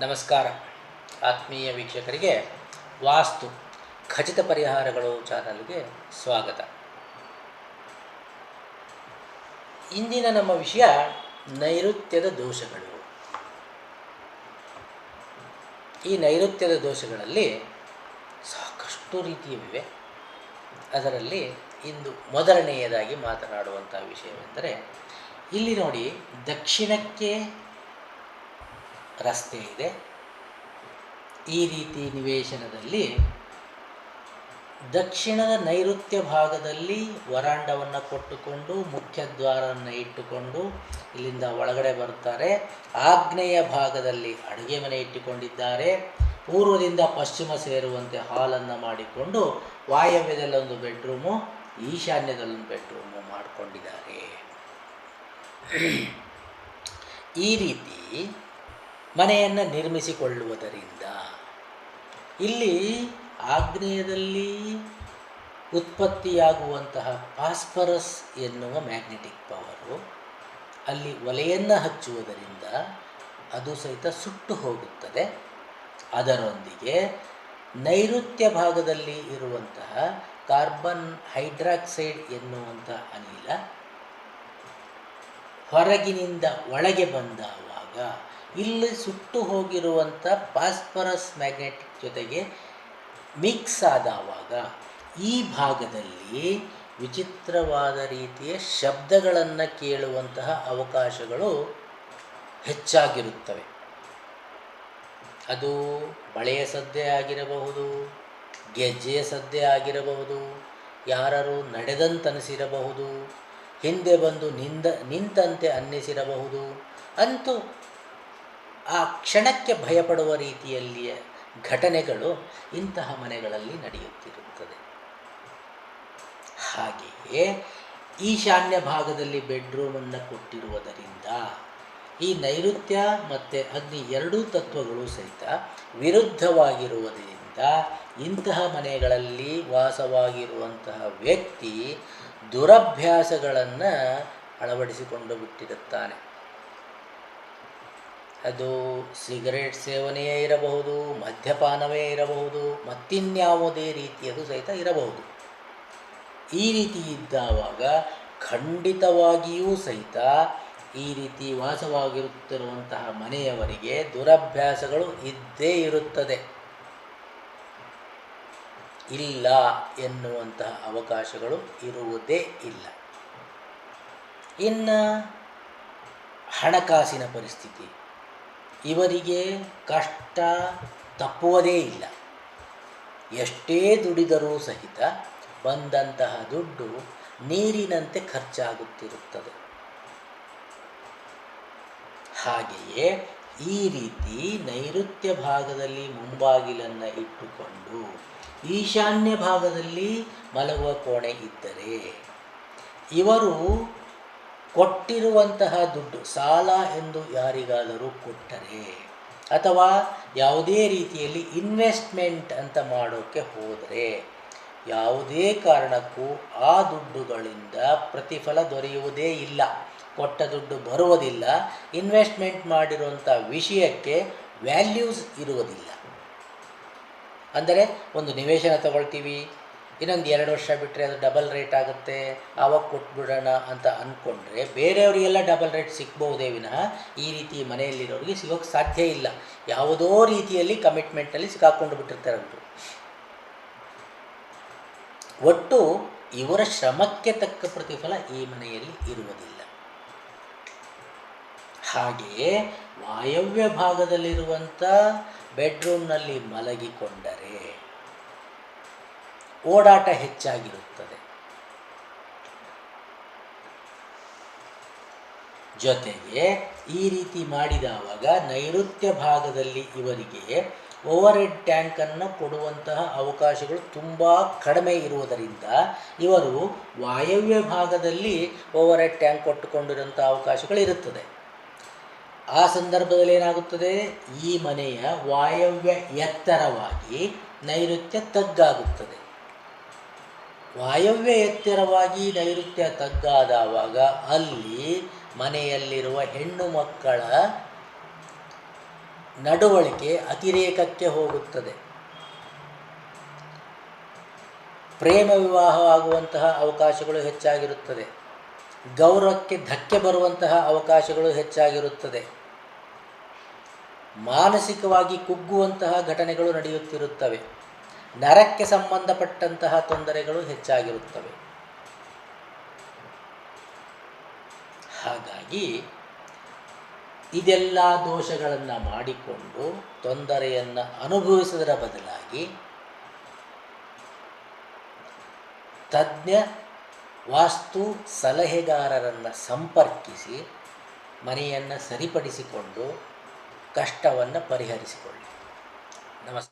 ನಮಸ್ಕಾರ. ಆತ್ಮೀಯ ವೀಕ್ಷಕರಿಗೆ ವಾಸ್ತು, ಖಚಿತ ಪರಿಹಾರಗಳು ಚಾನಲ್ಗೆ ಸ್ವಾಗತ. ಇಂದಿನ ನಮ್ಮ ವಿಷಯ ನೈಋತ್ಯದ ದೋಷಗಳು. ಈ ನೈಋತ್ಯದ ದೋಷಗಳಲ್ಲಿ ಸಾಕಷ್ಟು ರೀತಿಯವಿವೆ. ಅದರಲ್ಲಿ ಇಂದು ಮೊದಲನೆಯದಾಗಿ ಮಾತನಾಡುವಂಥ ವಿಷಯವೆಂದರೆ, ಇಲ್ಲಿ ನೋಡಿ ದಕ್ಷಿಣಕ್ಕೆ ರಸ್ತೆ ಇದೆ. ಈ ರೀತಿ ನಿವೇಶನದಲ್ಲಿ ದಕ್ಷಿಣದ ನೈಋತ್ಯ ಭಾಗದಲ್ಲಿ ವರಾಂಡವನ್ನು ಕೊಟ್ಟುಕೊಂಡು, ಮುಖ್ಯ ದ್ವಾರವನ್ನು ಇಟ್ಟುಕೊಂಡು ಇಲ್ಲಿಂದ ಒಳಗಡೆ ಬರುತ್ತಾರೆ. ಆಗ್ನೇಯ ಭಾಗದಲ್ಲಿ ಅಡುಗೆ ಮನೆ ಇಟ್ಟುಕೊಂಡಿದ್ದಾರೆ. ಪೂರ್ವದಿಂದ ಪಶ್ಚಿಮ ಸೇರುವಂತೆ ಹಾಲನ್ನು ಮಾಡಿಕೊಂಡು ವಾಯವ್ಯದಲ್ಲೊಂದು ಬೆಡ್ರೂಮು ಈಶಾನ್ಯದಲ್ಲೊಂದು ಬೆಡ್ರೂಮು ಮಾಡಿಕೊಂಡಿದ್ದಾರೆ. ಈ ರೀತಿ ಮನೆಯನ್ನು ನಿರ್ಮಿಸಿಕೊಳ್ಳುವುದರಿಂದ. ಇಲ್ಲಿ ಆಗ್ನೇಯದಲ್ಲಿ ಉತ್ಪತ್ತಿಯಾಗುವಂತಹ ಫಾಸ್ಫರಸ್ ಎನ್ನುವ ಮ್ಯಾಗ್ನೆಟಿಕ್ ಪವರು ಅಲ್ಲಿ ಒಲೆಯನ್ನು ಹಚ್ಚುವುದರಿಂದ ಅದು ಸಹಿತ ಸುಟ್ಟು ಹೋಗುತ್ತದೆ. ಅದರೊಂದಿಗೆ ನೈಋತ್ಯ ಭಾಗದಲ್ಲಿ ಇರುವಂತಹ ಕಾರ್ಬನ್ ಹೈಡ್ರಾಕ್ಸೈಡ್ ಎನ್ನುವಂಥ ಅನಿಲ ಹೊರಗಿನಿಂದ ಒಳಗೆ ಬಂದವಾಗ ಇಲ್ಲಿ ಸುಟ್ಟು ಹೋಗಿರುವಂಥ ಫಾಸ್ಫರಸ್ ಮ್ಯಾಗ್ನೆಟಿಕ್ ಜೊತೆಗೆ ಮಿಕ್ಸ್ ಆದವಾಗ ಈ ಭಾಗದಲ್ಲಿ ವಿಚಿತ್ರವಾದ ರೀತಿಯ ಶಬ್ದಗಳನ್ನು ಕೇಳುವಂತಹ ಅವಕಾಶಗಳು ಹೆಚ್ಚಾಗಿರುತ್ತವೆ. ಅದು ಬಳೆಯ ಸದ್ದೆ ಆಗಿರಬಹುದು, ಗೆಜ್ಜೆಯ ಸದ್ದೆ ಆಗಿರಬಹುದು ಯಾರು ನಡೆದಂತನಿಸಿರಬಹುದು, ಹಿಂದೆ ಬಂದು ನಿಂದ ನಿಂತಂತೆ ಅನ್ನಿಸಿರಬಹುದು ಅಂತೂ ಆ ಕ್ಷಣಕ್ಕೆ ಭಯಪಡುವ ರೀತಿಯಲ್ಲಿಯ ಘಟನೆಗಳು ಇಂತಹ ಮನೆಗಳಲ್ಲಿ ನಡೆಯುತ್ತಿರುತ್ತದೆ. ಹಾಗೆಯೇ ಈಶಾನ್ಯ ಭಾಗದಲ್ಲಿ ಬೆಡ್ರೂಮನ್ನು ಕೊಟ್ಟಿರುವುದರಿಂದ ಈ ನೈಋತ್ಯ ಮತ್ತು ಅಗ್ನಿ ಎರಡೂ ತತ್ವಗಳು ಸಹಿತ ವಿರುದ್ಧವಾಗಿರುವುದರಿಂದ ಇಂತಹ ಮನೆಗಳಲ್ಲಿ ವಾಸವಾಗಿರುವಂತಹ ವ್ಯಕ್ತಿ ದುರಭ್ಯಾಸಗಳನ್ನು ಅಳವಡಿಸಿಕೊಂಡು ಬಿಟ್ಟಿರುತ್ತಾನೆ. ಅದು ಸಿಗರೇಟ್ ಸೇವನೆಯೇ ಇರಬಹುದು, ಮದ್ಯಪಾನವೇ ಇರಬಹುದು, ಮತ್ತಿನ್ಯಾವುದೇ ರೀತಿಯದು ಸಹಿತ ಇರಬಹುದು. ಈ ರೀತಿ ಇದ್ದಾವಾಗ ಖಂಡಿತವಾಗಿಯೂ ಸಹಿತ ಈ ರೀತಿ ವಾಸವಾಗಿರುತ್ತಿರುವಂತಹ ಮನೆಯವರಿಗೆ ದುರಭ್ಯಾಸಗಳು ಇದ್ದೇ ಇರುತ್ತದೆ. ಇಲ್ಲ ಎನ್ನುವಂತಹ ಅವಕಾಶಗಳು ಇರುವುದೇ ಇಲ್ಲ. ಇನ್ನು ಹಣಕಾಸಿನ ಪರಿಸ್ಥಿತಿ. ಇವರಿಗೆ ಕಷ್ಟ ತಪ್ಪುವುದೇ ಇಲ್ಲ. ಎಷ್ಟೇ ದುಡಿದರೂ ಸಹಿತ ಬಂದಂತಹ ದುಡ್ಡು ನೀರಿನಂತೆ ಖರ್ಚಾಗುತ್ತಿರುತ್ತದೆ. ಹಾಗೆಯೇ ಈ ರೀತಿ ನೈಋತ್ಯ ಭಾಗದಲ್ಲಿ ಮುಂಬಾಗಿಲನ್ನು ಇಟ್ಟುಕೊಂಡು ಈಶಾನ್ಯ ಭಾಗದಲ್ಲಿ ಮಲಗುವ ಕೋಣೆ ಇದ್ದರೆ ಇವರು ಕೊಟ್ಟಿರುವಂತಹ ದುಡ್ಡು, ಸಾಲ ಎಂದು ಯಾರಿಗಾದರೂ ಕೊಟ್ಟರೆ ಅಥವಾ ಯಾವುದೇ ರೀತಿಯಲ್ಲಿ ಇನ್ವೆಸ್ಟ್ಮೆಂಟ್ ಅಂತ ಮಾಡೋಕ್ಕೆ ಹೋದರೆ ಯಾವುದೇ ಕಾರಣಕ್ಕೂ ಆ ದುಡ್ಡುಗಳಿಂದ ಪ್ರತಿಫಲ ದೊರೆಯುವುದೇ ಇಲ್ಲ. ಕೊಟ್ಟ ದುಡ್ಡು ಬರುವುದಿಲ್ಲ, ಇನ್ವೆಸ್ಟ್ಮೆಂಟ್ ಮಾಡಿರುವಂಥ ವಿಷಯಕ್ಕೆ ವ್ಯಾಲ್ಯೂಸ್ ಇರುವುದಿಲ್ಲ. ಅಂದರೆ ಒಂದು ನಿವೇಶನ ತಗೊಳ್ತೀವಿ ಇನ್ನೊಂದು ಎರಡು ವರ್ಷ ಬಿಟ್ಟರೆ ಅದು ಡಬಲ್ ರೇಟ್ ಆಗುತ್ತೆ. ಆವಾಗ ಕೊಟ್ಬಿಡೋಣ ಅಂತ ಅಂದ್ಕೊಂಡ್ರೆ ಬೇರೆಯವರಿಗೆಲ್ಲ ಡಬಲ್ ರೇಟ್ ಸಿಗ್ಬಹುದೇ ವಿನಃ ಈ ರೀತಿ ಮನೆಯಲ್ಲಿರೋರಿಗೆ ಸಿಗೋಕ್ಕೆ ಸಾಧ್ಯ ಇಲ್ಲ. ಯಾವುದೋ ರೀತಿಯಲ್ಲಿ ಕಮಿಟ್ಮೆಂಟಲ್ಲಿ ಸಿಕ್ಕಾಕೊಂಡು ಬಿಟ್ಟಿರ್ತಾರೆ ಒಟ್ಟು ಇವರ ಶ್ರಮಕ್ಕೆ ತಕ್ಕ ಪ್ರತಿಫಲ ಈ ಮನೆಯಲ್ಲಿ ಇರುವುದಿಲ್ಲ. ಹಾಗೆಯೇ ವಾಯವ್ಯ ಭಾಗದಲ್ಲಿರುವಂಥ ಬೆಡ್ರೂಮ್ನಲ್ಲಿ ಮಲಗಿಕೊಂಡರೆ ಓಡಾಟ ಹೆಚ್ಚಾಗಿರುತ್ತದೆ. ಜೊತೆಗೆ ಈ ರೀತಿ ಮಾಡಿದವಾಗ ನೈಋತ್ಯ ಭಾಗದಲ್ಲಿ ಇವರಿಗೆ ಓವರ್ ಹೆಡ್ ಟ್ಯಾಂಕನ್ನು ಕೊಡುವಂತಹ ಅವಕಾಶಗಳು ತುಂಬ ಕಡಿಮೆ ಇರುವುದರಿಂದ ಇವರು ವಾಯವ್ಯ ಭಾಗದಲ್ಲಿ ಓವರ್ ಹೆಡ್ ಟ್ಯಾಂಕ್ ಕೊಟ್ಟುಕೊಂಡಿರುವಂಥ ಅವಕಾಶಗಳಿರುತ್ತದೆ ಆ ಸಂದರ್ಭದಲ್ಲಿ ಏನಾಗುತ್ತದೆ? ಈ ಮನೆಯ ವಾಯವ್ಯ ಎತ್ತರವಾಗಿ ನೈಋತ್ಯ ತಗ್ಗಾಗುತ್ತದೆ. ವಾಯವ್ಯ ಎತ್ತರವಾಗಿ ನೈಋತ್ಯ ತಗ್ಗಾದವಾಗ ಅಲ್ಲಿ ಮನೆಯಲ್ಲಿರುವ ಹೆಣ್ಣು ಮಕ್ಕಳ ನಡವಳಿಕೆ ಅತಿರೇಕಕ್ಕೆ ಹೋಗುತ್ತದೆ. ಪ್ರೇಮ ವಿವಾಹವಾಗುವಂತಹ ಅವಕಾಶಗಳು ಹೆಚ್ಚಾಗಿರುತ್ತದೆ. ಗೌರವಕ್ಕೆ ಧಕ್ಕೆ ಬರುವಂತಹ ಅವಕಾಶಗಳು ಹೆಚ್ಚಾಗಿರುತ್ತದೆ. ಮಾನಸಿಕವಾಗಿ ಕುಗ್ಗುವಂತಹ ಘಟನೆಗಳು ನಡೆಯುತ್ತಿರುತ್ತವೆ. ನರಕ್ಕೆ ಸಂಬಂಧಪಟ್ಟಂತಹ ತೊಂದರೆಗಳು ಹೆಚ್ಚಾಗಿರುತ್ತವೆ. ಹಾಗಾಗಿ ಇದೆಲ್ಲ ದೋಷಗಳನ್ನು ಮಾಡಿಕೊಂಡು ತೊಂದರೆಯನ್ನು ಅನುಭವಿಸುವುದರ ಬದಲಾಗಿ ತಜ್ಞ ವಾಸ್ತು ಸಲಹೆಗಾರರನ್ನು ಸಂಪರ್ಕಿಸಿ ಮನೆಯನ್ನು ಸರಿಪಡಿಸಿಕೊಂಡು ಕಷ್ಟವನ್ನು ಪರಿಹರಿಸಿಕೊಳ್ಳಿ. ನಮಸ್ತೆ